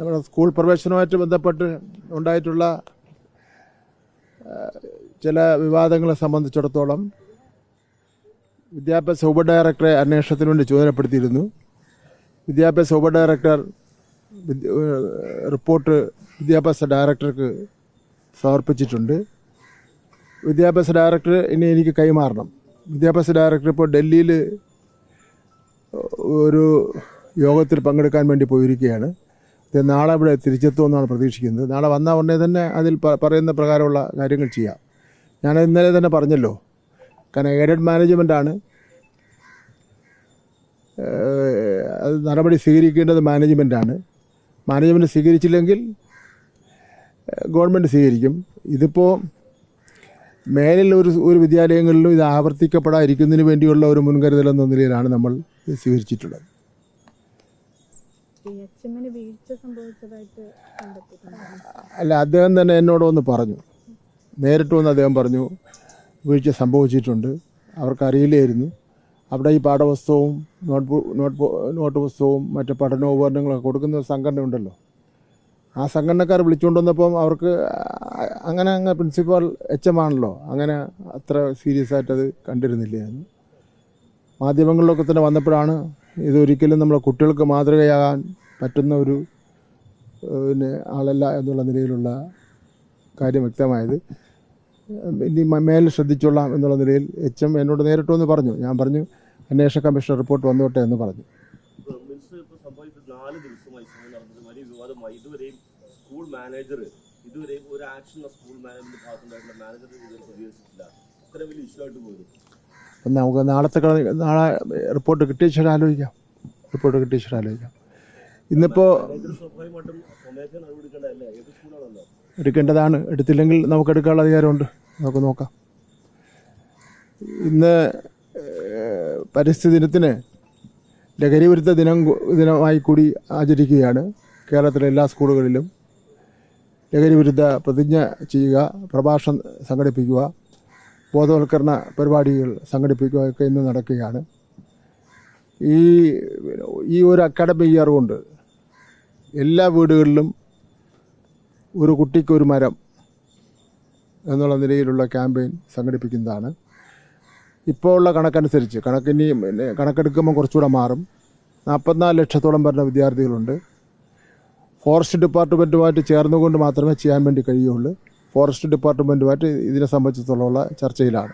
നമ്മുടെ സ്കൂൾ പ്രവേശനവുമായിട്ട് ബന്ധപ്പെട്ട് ഉണ്ടായിട്ടുള്ള ചില വിവാദങ്ങളെ സംബന്ധിച്ചിടത്തോളം വിദ്യാഭ്യാസ ഉപഡയറക്ടറെ അന്വേഷണത്തിന് വേണ്ടി ചുമതലപ്പെടുത്തിയിരുന്നു. വിദ്യാഭ്യാസ ഉപഡയറക്ടർ ഡയറക്ടർ റിപ്പോർട്ട് വിദ്യാഭ്യാസ ഡയറക്ടർക്ക് സമർപ്പിച്ചിട്ടുണ്ട്. വിദ്യാഭ്യാസ ഡയറക്ടർ ഇനി എനിക്ക് കൈമാറണം. വിദ്യാഭ്യാസ ഡയറക്ടർ ഇപ്പോൾ ഡൽഹിയിൽ ഒരു യോഗത്തിൽ പങ്കെടുക്കാൻ വേണ്ടി പോയിരിക്കുകയാണ്. നാളെ ഇവിടെ തിരിച്ചെത്തുമെന്നാണ് പ്രതീക്ഷിക്കുന്നത്. നാളെ വന്ന ഉടനെ തന്നെ അതിൽ പറയുന്ന പ്രകാരമുള്ള കാര്യങ്ങൾ ചെയ്യാം. ഞാൻ ഇന്നലെ തന്നെ പറഞ്ഞല്ലോ. കാരണം എയ്ഡഡ് മാനേജ്മെന്റാണ് അത് നടപടി സ്വീകരിക്കേണ്ടത് മാനേജ്മെന്റാണ് മാനേജ്മെന്റ് സ്വീകരിച്ചില്ലെങ്കിൽ ഗവൺമെന്റ് സ്വീകരിക്കും. ഇതിപ്പോൾ മേലിൽ ഒരു ഒരു വിദ്യാലയങ്ങളിലും ഇത് ആവർത്തിക്കപ്പെടാതിരിക്കുന്നതിന് വേണ്ടിയുള്ള ഒരു മുൻകരുതൽ എന്ന നിലയിലാണ് നമ്മൾ സ്വീകരിച്ചിട്ടുള്ളത് ഈ എച്ച് എമ്മിന് വീഴ്ച സംഭവിച്ചതായിട്ട് കണ്ടെത്തിയിട്ടുണ്ട് അല്ല അദ്ദേഹം തന്നെ എന്നോട് വന്ന് പറഞ്ഞു. നേരിട്ട് വന്ന് അദ്ദേഹം പറഞ്ഞു വീഴ്ച സംഭവിച്ചിട്ടുണ്ട്. അവർക്കറിയില്ലായിരുന്നു. അവിടെ ഈ പാഠപുസ്തകവും നോട്ട് നോട്ട് നോട്ട് പുസ്തകവും മറ്റ് പഠനോപകരണങ്ങളൊക്കെ കൊടുക്കുന്ന സംഘടന ഉണ്ടല്ലോ. ആ സംഘടനക്കാർ വിളിച്ചുകൊണ്ട് വന്നപ്പം അവർക്ക് അങ്ങനെ അങ്ങ് പ്രിൻസിപ്പാൾ എച്ച് എം ആണല്ലോ. അങ്ങനെ അത്ര സീരിയസ് ആയിട്ട് അത് കണ്ടിരുന്നില്ലായിരുന്നു. മാധ്യമങ്ങളിലൊക്കെ തന്നെ വന്നപ്പോഴാണ് ഇതൊരിക്കലും നമ്മളെ കുട്ടികൾക്ക് മാതൃകയാകാൻ പറ്റുന്ന ഒരു പിന്നെ ആളല്ല എന്നുള്ള നിലയിലുള്ള കാര്യം വ്യക്തമായത്. ഇനി മേൽ ശ്രദ്ധിച്ചോളാം എന്നുള്ള നിലയിൽ എച്ച് എം എന്നോട് നേരിട്ട് വന്ന് പറഞ്ഞു. ഞാൻ പറഞ്ഞു അന്വേഷണ കമ്മീഷൻ റിപ്പോർട്ട് വന്നോട്ടെ എന്ന് പറഞ്ഞു. സ്കൂൾ മാനേജർ ഇതുവരെയും ഒരു ആക്ഷൻ സ്കൂൾ ഭാഗത്തുണ്ടായിട്ടുള്ള മാനേജർ പ്രതികരിച്ചിട്ടില്ല. ഇത്ര വലിയ ഇഷ്യൂ ആയിട്ട് പോയത്. അപ്പം നമുക്ക് നാളത്തെ നാളെ റിപ്പോർട്ട് കിട്ടിയ ശേഷം ആലോചിക്കാം. റിപ്പോർട്ട് കിട്ടിയ ശേഷം ആലോചിക്കാം. സ്കൂളാണല്ലോ എടുക്കേണ്ടതാണ്. എടുത്തില്ലെങ്കിൽ നമുക്ക് എടുക്കാനുള്ള അധികാരമുണ്ട്. നമുക്ക് നോക്കാം. ഇന്ന് പരിസ്ഥിതി ദിനത്തിന് ലഹരി വിരുദ്ധ ദിനം ദിനമായി കൂടി ആചരിക്കുകയാണ് കേരളത്തിലെ എല്ലാ സ്കൂളുകളിലും. ലഹരി വിരുദ്ധ പ്രതിജ്ഞ ചെയ്യുക പ്രഭാഷണം സംഘടിപ്പിക്കുക ബോധവൽക്കരണ പരിപാടികൾ സംഘടിപ്പിക്കുക ഒക്കെ ഇന്ന് നടക്കുകയാണ്. ഈ ഈ ഒരു അക്കാഡമിക് ഇയർ കൊണ്ട് എല്ലാ വീടുകളിലും ഒരു കുട്ടിക്കൊരു മരം എന്നുള്ള നിലയിലുള്ള ക്യാമ്പയിൻ സംഘടിപ്പിക്കുന്നതാണ്. ഇപ്പോൾ ഉള്ള കണക്കനുസരിച്ച് കണക്കിനി കണക്കെടുക്കുമ്പോൾ കുറച്ചുകൂടെ മാറും. നാൽപ്പത്തിനാല് ലക്ഷത്തോളം വരുന്ന വിദ്യാർത്ഥികളുണ്ട്. ഫോറസ്റ്റ് ഡിപ്പാർട്ട്മെന്റുമായിട്ട് ചേർന്നുകൊണ്ട് മാത്രമേ ചെയ്യാൻ വേണ്ടി കഴിയുള്ളൂ. ഫോറസ്റ്റ് ഡിപ്പാർട്ട്മെന്റുമായിട്ട് ഇതിനെ സംബന്ധിച്ചിടത്തോളം ചർച്ചയിലാണ്.